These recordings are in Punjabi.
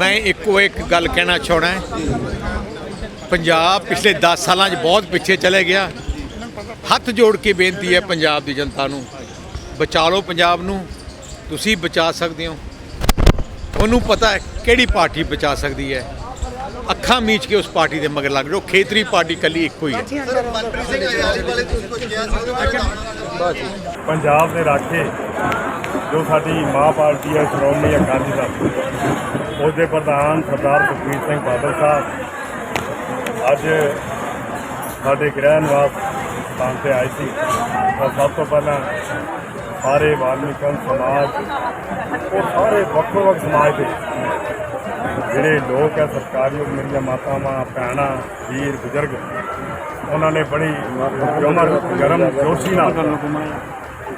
ਮੈਂ ਇੱਕੋ ਇੱਕ ਗੱਲ ਕਹਿਣਾ ਚਾਹਣਾ ਪੰਜਾਬ ਪਿਛਲੇ 10 ਸਾਲਾਂ 'ਚ ਬਹੁਤ ਪਿੱਛੇ ਚਲੇ ਗਿਆ। ਹੱਥ ਜੋੜ ਕੇ ਬੇਨਤੀ ਹੈ ਪੰਜਾਬ ਦੀ ਜਨਤਾ ਨੂੰ, ਬਚਾ ਲਓ ਪੰਜਾਬ ਨੂੰ, ਤੁਸੀਂ ਬਚਾ ਸਕਦੇ ਹੋ। ਤੁਹਾਨੂੰ ਪਤਾ ਹੈ ਕਿਹੜੀ ਪਾਰਟੀ ਬਚਾ ਸਕਦੀ ਹੈ। ਅੱਖਾਂ ਮੀਚ ਕੇ ਉਸ ਪਾਰਟੀ ਦੇ ਮਗਰ ਲੱਗ ਜਾਓ। ਖੇਤਰੀ ਪਾਰਟੀ ਕੱਲੀ ਇੱਕੋ ਹੀ ਹੈ। ਪੰਜਾਬ ਦੇ ਰਾਖੇ ਜੋ ਸਾਡੀ ਮਾਂ ਪਾਰਟੀ ਹੈ ਸ਼੍ਰੋਮਣੀ ਅਕਾਲੀ ਦਲ ਉਹਦੇ ਪ੍ਰਧਾਨ ਸਰਦਾਰ ਸੁਖਬੀਰ ਸਿੰਘ ਬਾਦਲ ਸਾਹਿਬ ਅੱਜ ਸਾਡੇ ਗ੍ਰਹਿ ਨਿਵਾਸ ਸਥਾਨ ਤੇ ਆਏ ਸੀ। ਤਾਂ ਸਭ ਤੋਂ ਪਹਿਲਾਂ ਸਾਰੇ ਵਾਲਮੀਕਨ ਸਮਾਜ ਉਹ ਸਾਰੇ ਵੱਖੋ ਵੱਖ ਸਮਾਜ ਦੇ ਜਿਹੜੇ ਲੋਕ ਹੈ ਸਰਕਾਰੀ ਮੇਰੀਆਂ ਮਾਤਾਵਾਂ, ਭੈਣਾਂ, ਵੀਰ, ਬਜ਼ੁਰਗ, ਉਹਨਾਂ ਨੇ ਬੜੀ ਜਮਰ ਗਰਮ ਜੋਸ਼ੀ ਨਾਲ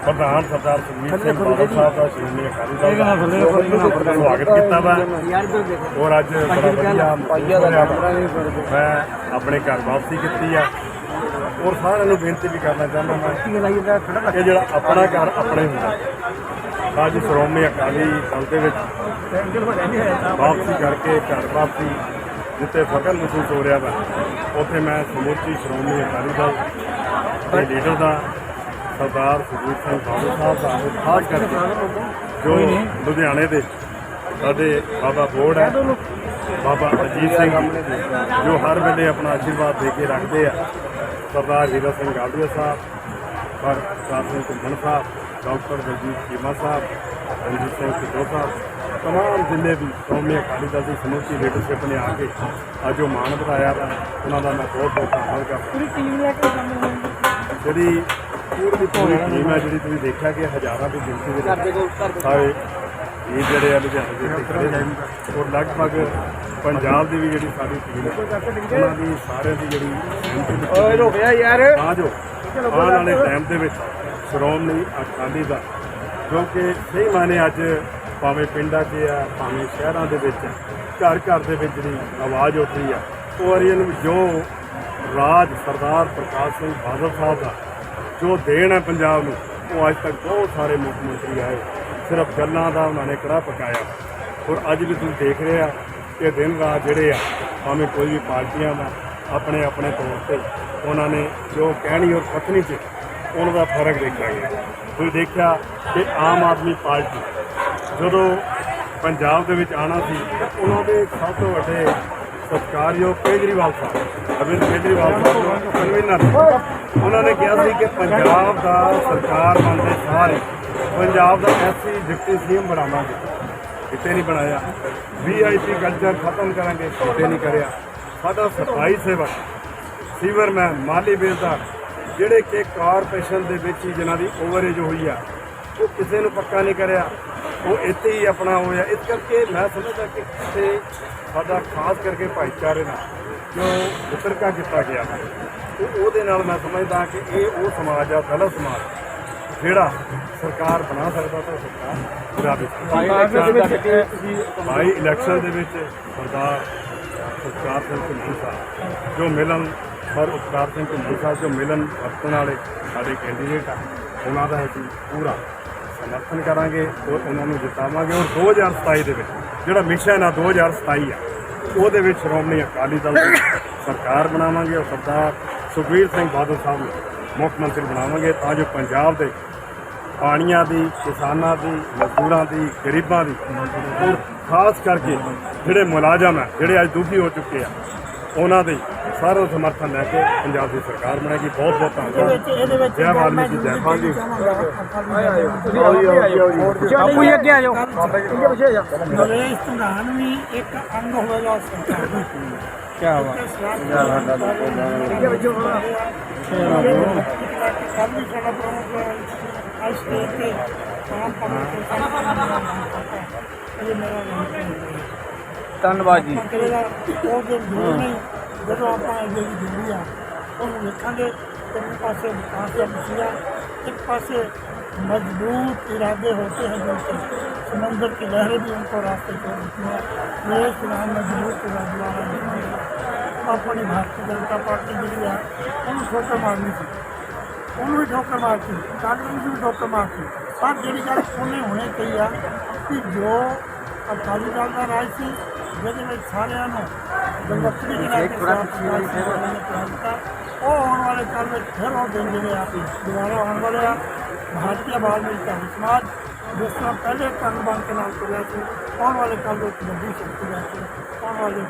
ਪ੍ਰਧਾਨ ਸਰਦਾਰ ਸੁਖਬੀਰ ਸਿੰਘ ਬਾਦਲ ਸਾਹਿਬ ਦਾ ਸ਼੍ਰੋਮਣੀ ਅਕਾਲੀ ਦਲ ਦਾ ਸਵਾਗਤ ਕੀਤਾ ਵਾ। ਔਰ ਅੱਜ ਬੜਾ ਵਧੀਆ। ਮੈਂ ਆਪਣੇ ਘਰ ਵਾਪਸੀ ਕੀਤੀ ਆ। ਔਰ ਸਾਰਿਆਂ ਨੂੰ ਬੇਨਤੀ ਵੀ ਕਰਨਾ ਚਾਹੁੰਦਾ ਮੈਂ ਕਿ ਜਿਹੜਾ ਆਪਣਾ ਘਰ ਆਪਣੇ ਹੁੰਦਾ। ਅੱਜ ਸ਼੍ਰੋਮਣੀ ਅਕਾਲੀ ਦਲ ਦੇ ਵਿੱਚ ਵਾਪਸੀ ਕਰਕੇ ਘਰ ਵਾਪਸੀ ਜਿੱਥੇ ਫਕਰ ਮਹਿਸੂਸ ਹੋ ਰਿਹਾ ਵਾ ਉੱਥੇ ਮੈਂ ਸਮੁੱਚੀ ਸ਼੍ਰੋਮਣੀ ਅਕਾਲੀ ਦਲ ਦੇ ਲੀਡਰ ਦਾ ਸਰਦਾਰ ਸੁਖਬੀਰ ਸਿੰਘ ਬਾਦਲ ਸਾਹਿਬ ਦਾ ਖਾਸ ਕਰਕੇ ਜੋ ਲੁਧਿਆਣੇ ਦੇ ਸਾਡੇ ਬਾਬਾ ਬੋੜ ਹੈ ਬਾਬਾ ਅਜੀਤ ਸਿੰਘ ਜੋ ਹਰ ਵੇਲੇ ਆਪਣਾ ਆਸ਼ੀਰਵਾਦ ਦੇ ਕੇ ਰੱਖਦੇ ਆ। ਸਰਦਾਰ ਵੀਰਾ ਸਿੰਘ ਗਾਲੂਆ ਸਾਹਿਬ ਪਰ ਸਿੰਘ ਘੁੰਮਣ ਸਾਹਿਬ ਡਾਕਟਰ ਬਲਜੀਤ ਚੀਮਾ ਸਾਹਿਬ ਰਣਜੀਤ ਸਿੰਘ ਸਿੱਧੂ ਸਾਹਿਬ ਤਮਾਮ ਜਿੰਨੇ ਵੀ ਕੌਮੀ ਅਕਾਲੀ ਦਲ ਦੀ ਸਮੁੱਚੀ ਲੀਡਰਸ਼ਿਪ ਨੇ ਆ ਕੇ ਅੱਜ ਉਹ ਮਾਣ ਵਧਾਇਆ ਵਾ। ਉਹਨਾਂ ਦਾ ਮੈਂ ਬਹੁਤ ਪੂਰੀ ਟੀਮ ਹੈ। ਜਿਹੜੀ ਤੁਸੀਂ ਦੇਖਿਆ ਕਿ ਹਜ਼ਾਰਾਂ ਦੀ ਗਿਣਤੀ ਦੇ ਵਿੱਚ ਸਾਰੇ ਇਹ ਜਿਹੜੇ ਆ ਲੁਧਿਆਣੇ ਦੇ ਵਿੱਚ ਖੜੇ ਨੇ ਔਰ ਲਗਭਗ ਪੰਜਾਬ ਦੀ ਵੀ ਜਿਹੜੀ ਸਾਡੀ ਟੀਮ ਹੈ ਉਹਨਾਂ ਦੀ ਸਾਰਿਆਂ ਦੀ ਜਿਹੜੀ ਓਏ ਯਾਰ। ਆ ਜੋ ਆਉਣ ਵਾਲੇ ਟਾਈਮ ਦੇ ਵਿੱਚ ਸ਼੍ਰੋਮਣੀ ਅਕਾਲੀ ਦਾ ਜੋ ਕਿ ਸਹੀ ਮਾਨੇ ਅੱਜ ਭਾਵੇਂ ਪਿੰਡਾਂ 'ਚ ਆ ਭਾਵੇਂ ਸ਼ਹਿਰਾਂ ਦੇ ਵਿੱਚ ਘਰ ਘਰ ਦੇ ਵਿੱਚ ਜਿਹੜੀ ਆਵਾਜ਼ ਉੱਠ ਰਹੀ ਆ ਉਹ ਅਰੀਅਨ ਜੋ ਰਾਜ ਸਰਦਾਰ ਪ੍ਰਕਾਸ਼ ਸਿੰਘ ਬਾਦਲ ਸਾਹਿਬ ਦਾ ਜੋ ਦੇਣ ਹੈ ਪੰਜਾਬ ਨੂੰ, ਉਹ ਅੱਜ ਤੱਕ ਬਹੁਤ ਸਾਰੇ ਮੁੱਖ ਮੰਤਰੀ ਆਏ। ਸਿਰਫ ਗੱਲਾਂ ਦਾ ਉਹਨਾਂ ਨੇ ਕੜਾ ਪਕਾਇਆ। ਔਰ ਅੱਜ ਵੀ ਤੁਸੀਂ ਦੇਖ ਰਹੇ ਆ ਕਿ ਦਿਨ ਰਾਤ ਜਿਹੜੇ ਆ, ਭਾਵੇਂ ਕੋਈ ਵੀ ਪਾਰਟੀਆਂ ਦਾ, ਆਪਣੇ ਆਪਣੇ ਤੌਰ ਤੇ ਉਹਨਾਂ ਨੇ ਜੋ ਕਹਿਣੀ ਔਰ ਕਥਨੀ 'ਚ ਉਹਨਾਂ ਦਾ ਫ਼ਰਕ ਦੇਖਿਆ ਗਿਆ ਤੁਸੀਂ ਦੇਖਿਆ ਕਿ ਆਮ ਆਦਮੀ ਪਾਰਟੀ ਜਦੋਂ ਪੰਜਾਬ ਦੇ ਵਿੱਚ ਆਣਾ ਸੀ ਤਾਂ ਉਹਨਾਂ ਦੇ ਸਭ ਤੋਂ ਵੱਡੇ ਸਤਿਕਾਰਯੋਗ ਕੇਜਰੀਵਾਲ ਸਾਹਿਬ। ਅਰਵਿੰਦ ਕੇਜਰੀਵਾਲ ਸਾਹਿਬ ਕਨਵੀਨਰ। ਉਹਨਾਂ ਨੇ ਕਿਹਾ ਸੀ ਕਿ ਪੰਜਾਬ ਦਾ ਸਰਕਾਰ ਬਣਦੇ ਸਾਰੇ ਪੰਜਾਬ ਦਾ ਐਸੀ ਡਿਪਟੀ ਸੀਐਮ ਬਣਾਵਾਂਗੇ। ਕਿਤੇ ਨਹੀਂ ਬਣਾਇਆ। ਵੀਆਈਪੀ ਕਲਚਰ ਖਤਮ ਕਰਾਂਗੇ, ਕਿਤੇ ਨਹੀਂ ਕਰਿਆ। ਸਾਡਾ ਸਫ਼ਾਈ ਸੇਵਕ, ਸੀਵਰਮੈਨ, ਮਾਲੀ ਬੇਜ਼ਦਾਰ ਜਿਹੜੇ ਕਿ ਕਾਰਪੋਰੇਸ਼ਨ ਦੇ ਵਿੱਚ ਹੀ ਜਿਨ੍ਹਾਂ ਦੀ ਓਵਰੇਜ ਹੋਈ ਆ, ਉਹ ਕਿਸੇ ਨੂੰ ਪੱਕਾ ਨਹੀਂ ਕਰਿਆ। ਉਹ ਇੱਥੇ ਹੀ ਆਪਣਾ ਹੋਇਆ ਇਸ ਕਰਕੇ ਮੈਂ ਸਮਝਦਾ ਕਿ ਇੱਥੇ ਸਾਡਾ ਖਾਸ ਕਰਕੇ ਭਾਈਚਾਰੇ ਨਾਲ ਜੋ ਵਿਤਰਕਾ ਕੀਤਾ ਗਿਆ ਹੈ, ਉਹ ਉਹਦੇ ਨਾਲ ਮੈਂ ਸਮਝਦਾ ਕਿ ਇਹ ਉਹ ਸਮਾਜ ਆ ਦਲਿਤ ਸਮਾਜ ਜਿਹੜਾ ਸਰਕਾਰ ਬਣਾ ਸਕਦਾ ਤਾਂ ਸਰਕਾਰ ਬਣਾ ਦੇ। ਸਕਦਾ ਬਾਈ ਇਲੈਕਸ਼ਨ ਦੇ ਵਿੱਚ ਸਰਦਾਰ ਉਪਕਾਰ ਸਿੰਘ ਸਾਹਿਬ ਜੋ ਮਿਲਨ ਪਰ ਉਪਕਾਰ ਸਿੰਘ ਸਾਹਿਬ ਜੋ ਮਿਲਨ ਵਰਤਣ ਵਾਲੇ ਸਾਡੇ ਕੈਂਡੀਡੇਟ ਆ ਉਹਨਾਂ ਦਾ ਅਸੀਂ ਪੂਰਾ ਸਮਰਥਨ ਕਰਾਂਗੇ ਔਰ ਉਹਨਾਂ ਨੂੰ ਜਿਤਾਵਾਂਗੇ ਔਰ 2027 ਦੇ ਵਿੱਚ ਜਿਹੜਾ ਮਿਸ਼ਨ ਆ 2027 ਆ, ਉਹਦੇ ਵਿੱਚ ਸ਼੍ਰੋਮਣੀ ਅਕਾਲੀ ਦਲ ਦੀ ਸਰਕਾਰ ਬਣਾਵਾਂਗੇ ਔਰ ਸਰਦਾਰ ਸੁਖਬੀਰ ਸਿੰਘ ਬਾਦਲ ਸਾਹਿਬ ਨੂੰ ਮੁੱਖ ਮੰਤਰੀ ਬਣਾਵਾਂਗੇ ਤਾਂ ਜੋ ਪੰਜਾਬ ਦੇ ਪਾਣੀਆਂ ਦੀ, ਕਿਸਾਨਾਂ ਦੀ, ਮਜ਼ਦੂਰਾਂ ਦੀ, ਗਰੀਬਾਂ ਦੀ ਔਰ ਖਾਸ ਕਰਕੇ ਜਿਹੜੇ ਮੁਲਾਜ਼ਮ ਆ, ਜਿਹੜੇ ਅੱਜ ਦੁਖੀ ਹੋ ਚੁੱਕੇ ਆ ਉਹਨਾਂ ਦੇ ਸਾਰਾ ਸਮਰਥਨ ਲੈ ਕੇ ਪੰਜਾਬ ਦੀ ਸਰਕਾਰ ਬਣੇਗੀ। ਬਹੁਤ ਬਹੁਤ ਧੰਨਵਾਦ। ਇਹਦੇ ਵਿੱਚ ਜੈ ਜੈ ਭਾਗੀ ਆਪੂ ਹੀ ਅੱਗੇ ਆ ਜਾਓ। ਜਾ। ਨਰੇਸ਼ ਪ੍ਰਧਾਨ ਵੀ ਇੱਕ ਅੰਗ ਹੋਵੇਗਾ ਸਰਕਾਰ ਦਾ। ਕੀ ਬਾਤ ਪਿੱਛੇ ਹੋਣਾ ਕੱਲ ਵੀ ਸਾਡਾ ਪ੍ਰਮੁੱਖ ਅੱਜ ਤੇ ਕੰਮ ਕੰਮ ਇਹ ਮੇਰਾ ਨਾਮ ਧੰਨਵਾਦ ਜੀ ਮੰਤਰੀ ਦਾ ਉਹ ਜੋ ਜ਼ਰੂਰ ਨਹੀਂ ਜਦੋਂ ਆਪਾਂ ਇਹ ਜਿਹੜੀ ਜ਼ਿੰਦਗੀ ਆ ਉਹਨੂੰ ਵੇਖਾਂਗੇ ਤੇ ਇੱਕ ਪਾਸੇ ਵਿਕਾਸ ਦਾ ਮਸੀਹਾ ਇੱਕ ਪਾਸੇ मजबूत इरादे होते हैं जो कि समंदर की लहरें भी उनको रास्ते छोड़ देती हैं ये चुनाव मजबूत इरादे वाला नहीं है अपनी भारतीय जनता पार्टी ਜਿਹੜੀ ਆ ਉਹਨੂੰ ਠੋਕਰ ਮਾਰਨੀ ਸੀ ਉਹਨੂੰ ਵੀ ਠੋਕਰ ਮਾਰਤੀ ਕਾਂਗਰਸ ਨੂੰ ਵੀ ਠੋਕਰ ਮਾਰਤੀ ਪਰ ਜਿਹੜੀ ਗੱਲ ਉਹਨੇ ਹੁਣੇ ਕਹੀ ਆ ਕਿ ਜੋ ਅਕਾਲੀ ਦਲ ਦਾ ਰਾਜ ਸੀ ਜਿਹਦੇ ਵਿੱਚ ਸਾਰਿਆਂ ਨੂੰ ਗੰਗੋਤਰੀ ਜੀ ਨਾਲ ਪ੍ਰਾਪਤਾ ਉਹ ਆਉਣ ਵਾਲੇ ਕੱਲ ਵਿੱਚ ਫਿਰ ਉਹ ਦਿਨ ਜਿਹੜੇ ਆ ਦੁਬਾਰਾ ਆਉਣ ਵਾਲੇ ਆ ਭਾਰਤੀ ਬਾਲਮੀਕ ਧਰਮ ਸਮਾਜ ਜਿਸ ਤਰ੍ਹਾਂ ਪਹਿਲੇ ਤਨ ਬਣ ਕੇ ਨਾਲ ਤੁਰਿਆ ਸੀ ਆਉਣ ਵਾਲੇ ਕੱਲ ਵਿੱਚ ਵੱਡੀ ਸ਼ਕਤੀ ਦਾ ਆਉਣ ਵਾਲੇ